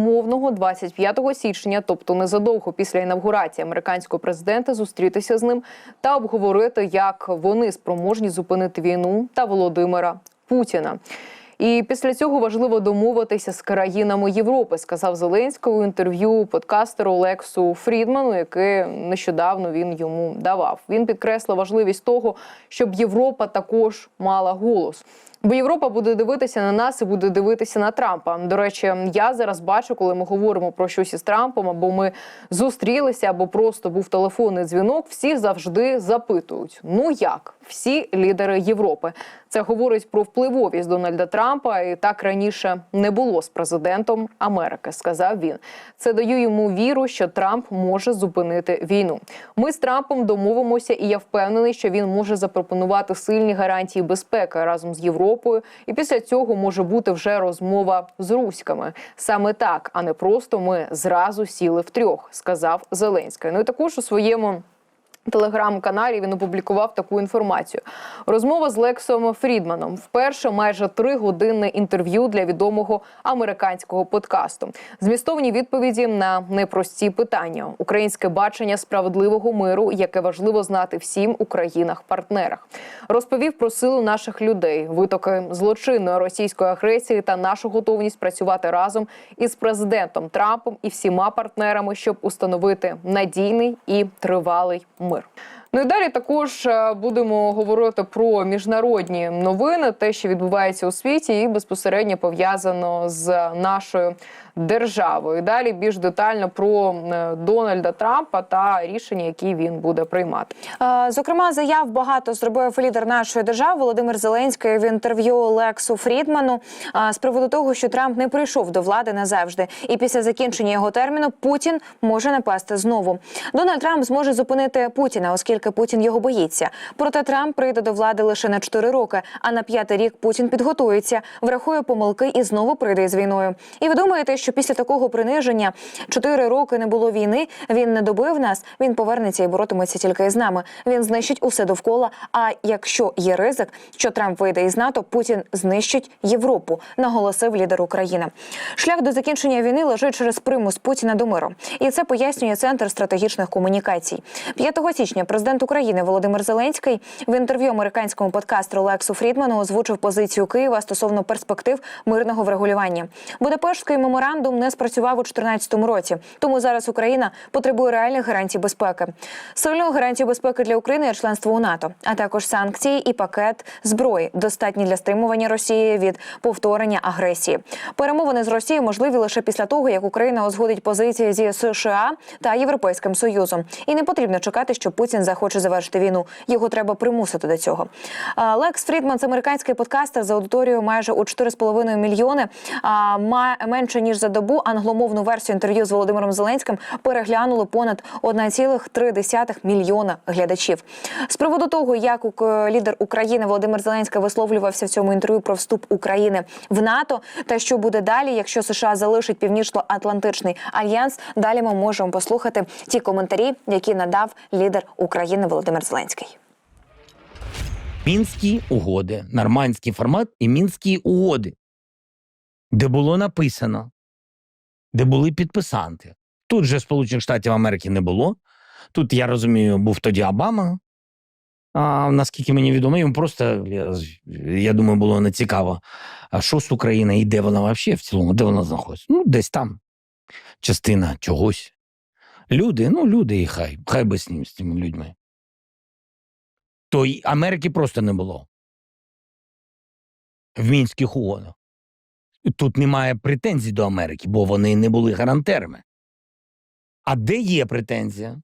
Мовного 25 січня, тобто незадовго після інавгурації американського президента, зустрітися з ним та обговорити, як вони спроможні зупинити війну та Володимира Путіна. І після цього важливо домовитися з країнами Європи, сказав Зеленський у інтерв'ю подкастеру Лексу Фрідману, яке нещодавно він йому давав. Він підкреслив важливість того, щоб Європа також мала голос. Бо Європа буде дивитися на нас і буде дивитися на Трампа. До речі, я зараз бачу, коли ми говоримо про щось із Трампом, або ми зустрілися, або просто був телефонний дзвінок. Всі завжди запитують: ну як всі лідери Європи. Це говорить про впливовість Дональда Трампа, і так раніше не було з президентом Америки. Сказав він. Це даю йому віру, що Трамп може зупинити війну. Ми з Трампом домовимося, і я впевнений, що він може запропонувати сильні гарантії безпеки разом з Європою. І після цього може бути вже розмова з руськами. Саме так, а не просто ми зразу сіли в трьох, сказав Зеленський. Ну і також у своєму. Телеграм-каналі він опублікував таку інформацію. Розмова з Лексом Фрідманом. Вперше майже три годинне інтерв'ю для відомого американського подкасту. Змістовні відповіді на непрості питання. Українське бачення справедливого миру, яке важливо знати всім у країнах-партнерах. Розповів про силу наших людей, витоки злочинної російської агресії та нашу готовність працювати разом із президентом Трампом і всіма партнерами, щоб установити надійний і тривалий мир. Ну і далі також е, будемо говорити про міжнародні новини, те, що відбувається у світі, і безпосередньо пов'язано з нашою державою. Далі більш детально про е, Дональда Трампа та рішення, які він буде приймати. Е, Зокрема, заяв багато зробив лідер нашої держави Володимир Зеленський в інтерв'ю Лексу Фрідману е, з приводу того, що Трамп не прийшов до влади назавжди, і після закінчення його терміну Путін може напасти знову. Дональд Трамп зможе зупинити Путіна, оскільки Путін його боїться. Проте Трамп прийде до влади лише на 4 роки. А на п'ятий рік Путін підготується, врахує помилки і знову прийде з війною. І ви думаєте, що після такого приниження 4 роки не було війни, він не добив нас. Він повернеться і боротиметься тільки із нами. Він знищить усе довкола. А якщо є ризик, що Трамп вийде із НАТО, Путін знищить Європу, наголосив лідер України. Шлях до закінчення війни лежить через примус Путіна до миру, і це пояснює центр стратегічних комунікацій. 5 січня президент України Володимир Зеленський в інтерв'ю американському подкастеру Лексу Фрідману озвучив позицію Києва стосовно перспектив мирного врегулювання. Будапештський меморандум не спрацював у 2014 році, тому зараз Україна потребує реальних гарантій безпеки. Сильну гарантію безпеки для України є членство у НАТО, а також санкції і пакет зброї, достатні для стримування Росії від повторення агресії. Перемовини з Росією можливі лише після того, як Україна узгодить позиції зі США та Європейським Союзом. І не потрібно чекати, що Путін захоче завершити війну. Його треба примусити до цього. Лекс Фрідман це американський подкастер за аудиторією майже у 4,5 мільйони. А менше ніж за добу англомовну версію інтерв'ю з Володимиром Зеленським переглянули понад 1,3 мільйона глядачів. З приводу того, як лідер України Володимир Зеленський висловлювався в цьому інтерв'ю про вступ України в НАТО та що буде далі, якщо США залишить північно-атлантичний альянс. Далі ми можемо послухати ті коментарі, які надав лідер України Володимир Зеленський. Мінські угоди, нормандський формат і мінські угоди, де було написано, де були підписанти. Тут же Сполучених Штатів Америки не було. Тут, я розумію, був тоді Обама. А наскільки мені відомо, йому просто, я, я думаю, було не цікаво, а що з Україною і де вона взагалі в цілому, де вона знаходиться? Ну, десь там. Частина чогось. Люди, ну, люди і хай, хай би з ним, з цими людьми то й Америки просто не було в мінських угодах. Тут немає претензій до Америки, бо вони не були гарантерами. А де є претензія?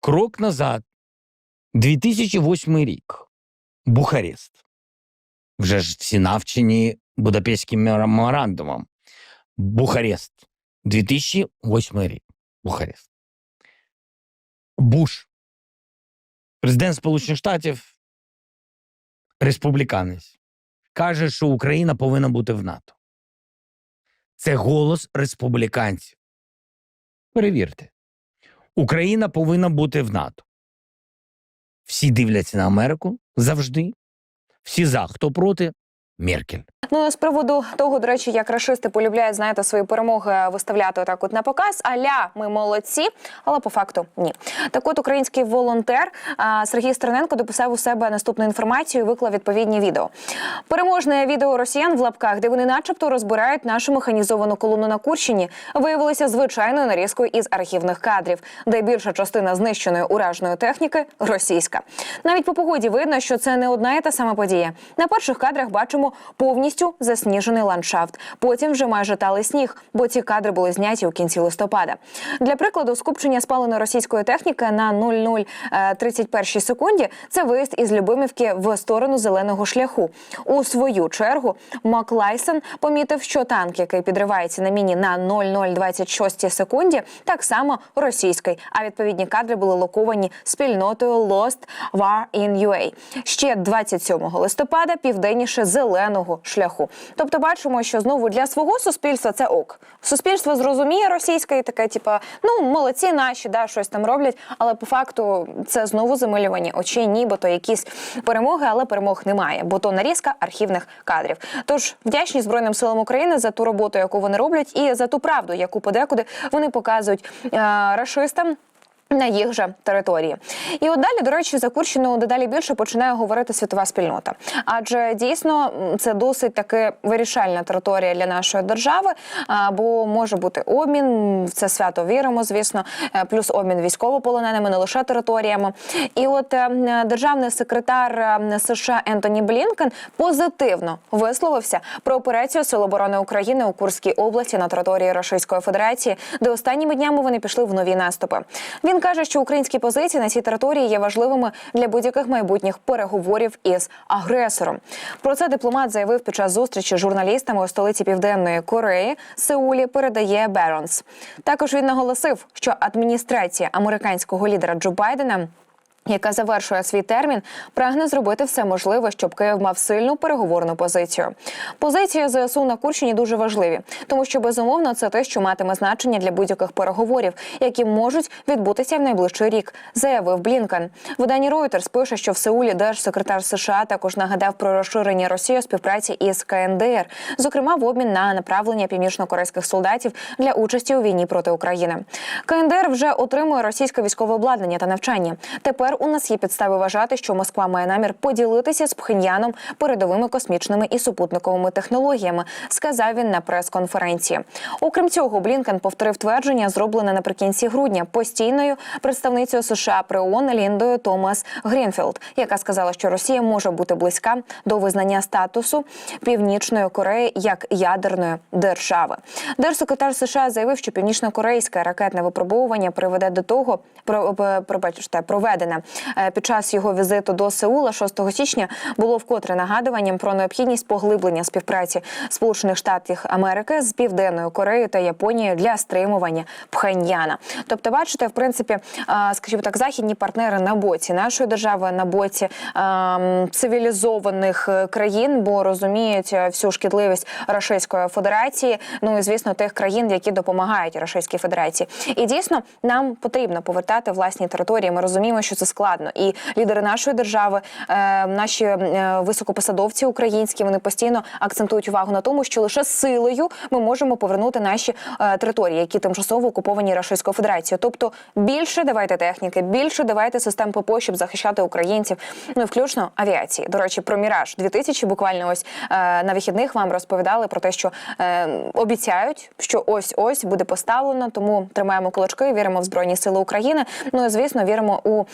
Крок назад. 2008 рік. Бухарест. Вже ж всі навчені Будапештським меморандумом. Бухарест. 2008 рік. Бухарест. Буш. Президент Сполучених Штатів республіканець каже, що Україна повинна бути в НАТО. Це голос республіканців. Перевірте, Україна повинна бути в НАТО. Всі дивляться на Америку завжди. Всі за, хто проти, Меркель. Ну з приводу того, до речі, як рашисти полюбляють знаєте свої перемоги виставляти отак от на показ. Аля ми молодці, але по факту ні. Так, от український волонтер а, Сергій Стерненко дописав у себе наступну інформацію. і Виклав відповідні відео. Переможне відео росіян в лапках, де вони, начебто, розбирають нашу механізовану колону на Курщині, виявилося звичайною нарізкою із архівних кадрів, де більша частина знищеної уражної техніки російська. Навіть по погоді видно, що це не одна і та сама подія. На перших кадрах бачимо повністю засніжений ландшафт. Потім вже майже талий сніг, бо ці кадри були зняті у кінці листопада. Для прикладу, скупчення спаленої російської техніки на 0031 секунді це виїзд із Любимівки в сторону зеленого шляху. У свою чергу Маклайсон помітив, що танк, який підривається на міні на 0026 секунді, так само російський. А відповідні кадри були локовані спільнотою Lost War in UA. ще 27 листопада, південніше зеленого шляху. Тобто, бачимо, що знову для свого суспільства це ок. Суспільство зрозуміє російське і таке, типа, ну молодці наші, да, щось там роблять. Але по факту це знову замилювані очі, нібито якісь перемоги, але перемог немає, бо то нарізка архівних кадрів. Тож вдячні Збройним силам України за ту роботу, яку вони роблять, і за ту правду, яку подекуди вони показують е, рашистам. На їх же території, і от далі, до речі, за Курщину дедалі більше починає говорити світова спільнота. Адже дійсно це досить таки вирішальна територія для нашої держави. Бо може бути обмін, в це свято віримо, звісно, е, плюс обмін військовополоненими, не лише територіями. І от е, державний секретар е, США Ентоні Блінкен позитивно висловився про операцію Сил оборони України у Курській області на території Російської Федерації, де останніми днями вони пішли в нові наступи. Він каже, що українські позиції на цій території є важливими для будь-яких майбутніх переговорів із агресором. Про це дипломат заявив під час зустрічі з журналістами у столиці Південної Кореї Сеулі. Передає Беронс. Також він наголосив, що адміністрація американського лідера Джо Байдена. Яка завершує свій термін, прагне зробити все можливе, щоб Київ мав сильну переговорну позицію. Позиції ЗСУ на Курщині дуже важливі, тому що безумовно це те, що матиме значення для будь-яких переговорів, які можуть відбутися в найближчий рік, заявив Блінкен. Видання Reuters пише, що в Сеулі держсекретар США також нагадав про розширення Росії співпраці із КНДР, зокрема в обмін на направлення північно-корейських солдатів для участі у війні проти України. КНДР вже отримує російське військове обладнання та навчання. Тепер у нас є підстави вважати, що Москва має намір поділитися з Пхеньяном передовими космічними і супутниковими технологіями, сказав він на прес-конференції. Окрім цього, Блінкен повторив твердження, зроблене наприкінці грудня постійною представницею США при ООН Ліндою Томас Грінфілд, яка сказала, що Росія може бути близька до визнання статусу Північної Кореї як ядерної держави. Держсекретар США заявив, що північно-корейське ракетне випробовування приведе до того, про, пробачте, проведене під час його візиту до Сеула 6 січня було вкотре нагадуванням про необхідність поглиблення співпраці Сполучених Штатів Америки з Південною Кореєю та Японією для стримування Пхеньяна. Тобто, бачите, в принципі, е, скажімо так, західні партнери на боці нашої держави, на боці ем, цивілізованих е, країн, бо розуміють е, всю шкідливість Російської Федерації. Ну і звісно, тих країн, які допомагають Російській Федерації. І дійсно нам потрібно повертати власні території. Ми розуміємо, що це складно. І лідери нашої держави, е, наші е, високопосадовці українські, вони постійно акцентують увагу на тому, що лише силою ми можемо повернути наші е, території, які тимчасово окуповані Російською Федерацією. Тобто більше давайте техніки, більше давайте систем ППО, щоб захищати українців, ну і включно авіації. До речі, про міраж 2000 буквально ось на вихідних вам розповідали про те, що обіцяють, що ось ось буде поставлено. Тому тримаємо кулачки, віримо в збройні сили України. Ну і звісно, віримо у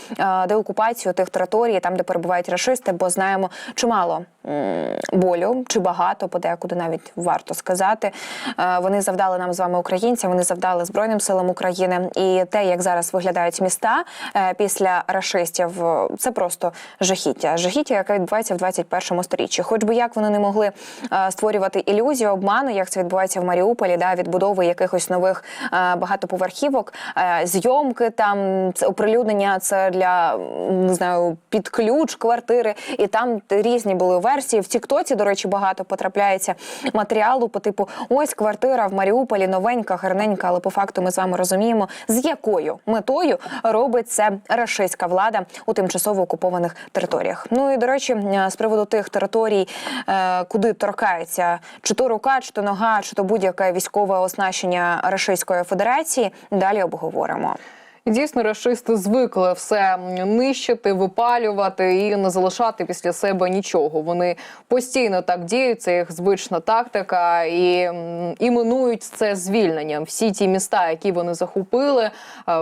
деокупацію тих територій, там де перебувають рашисти, бо знаємо чимало болю чи багато, подекуди навіть варто сказати. Е, Вони завдали нам з вами українцям. Вони завдали збройним силам України. І те, як зараз виглядають міста е, після рашистів, е, це просто жахіття. Жахіття, яке відбувається в 21 сторіччі. Хоч би як вони не могли е, створювати ілюзію обману, як це відбувається в Маріуполі, да, відбудови якихось нових е, багатоповерхівок, е, зйомки там оприлюднення це для не знаю під ключ квартири, і там різні були версії. В Тіктоці, до речі, багато потрапляється матеріалу по типу: ось квартира в Маріуполі, новенька, гарненька, але по факту ми з вами розуміємо, з якою метою робить це рашистська влада у тимчасово окупованих територіях. Ну і до речі, з приводу тих територій, е, куди торкається чи то рука, чи то нога, чи то будь-яке військове оснащення Рашистської Федерації. Далі обговоримо. Дійсно, рашисти звикли все нищити, випалювати і не залишати після себе нічого. Вони постійно так діють, це їх звична тактика, і іменують це звільненням. Всі ті міста, які вони захопили е,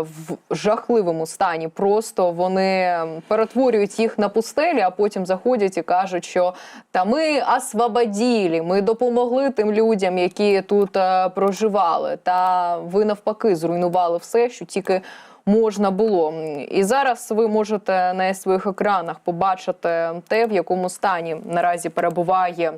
в жахливому стані, просто вони перетворюють їх на пустелі, а потім заходять і кажуть, що та ми освободілі, ми допомогли тим людям, які тут е, проживали. Та ви навпаки зруйнували все, що тільки можна було. І зараз ви можете на своїх екранах побачити те, в якому стані наразі перебуває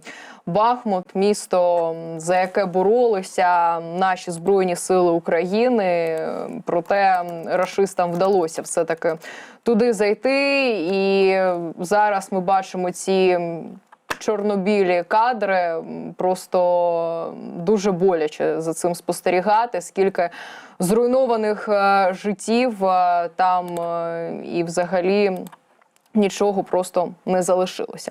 Бахмут, місто, за яке боролися наші збройні сили України. Проте рашистам вдалося все таки туди зайти. І зараз ми бачимо ці. Чорнобілі кадри просто дуже боляче за цим спостерігати, скільки зруйнованих е, життів е, там е, і взагалі нічого просто не залишилося.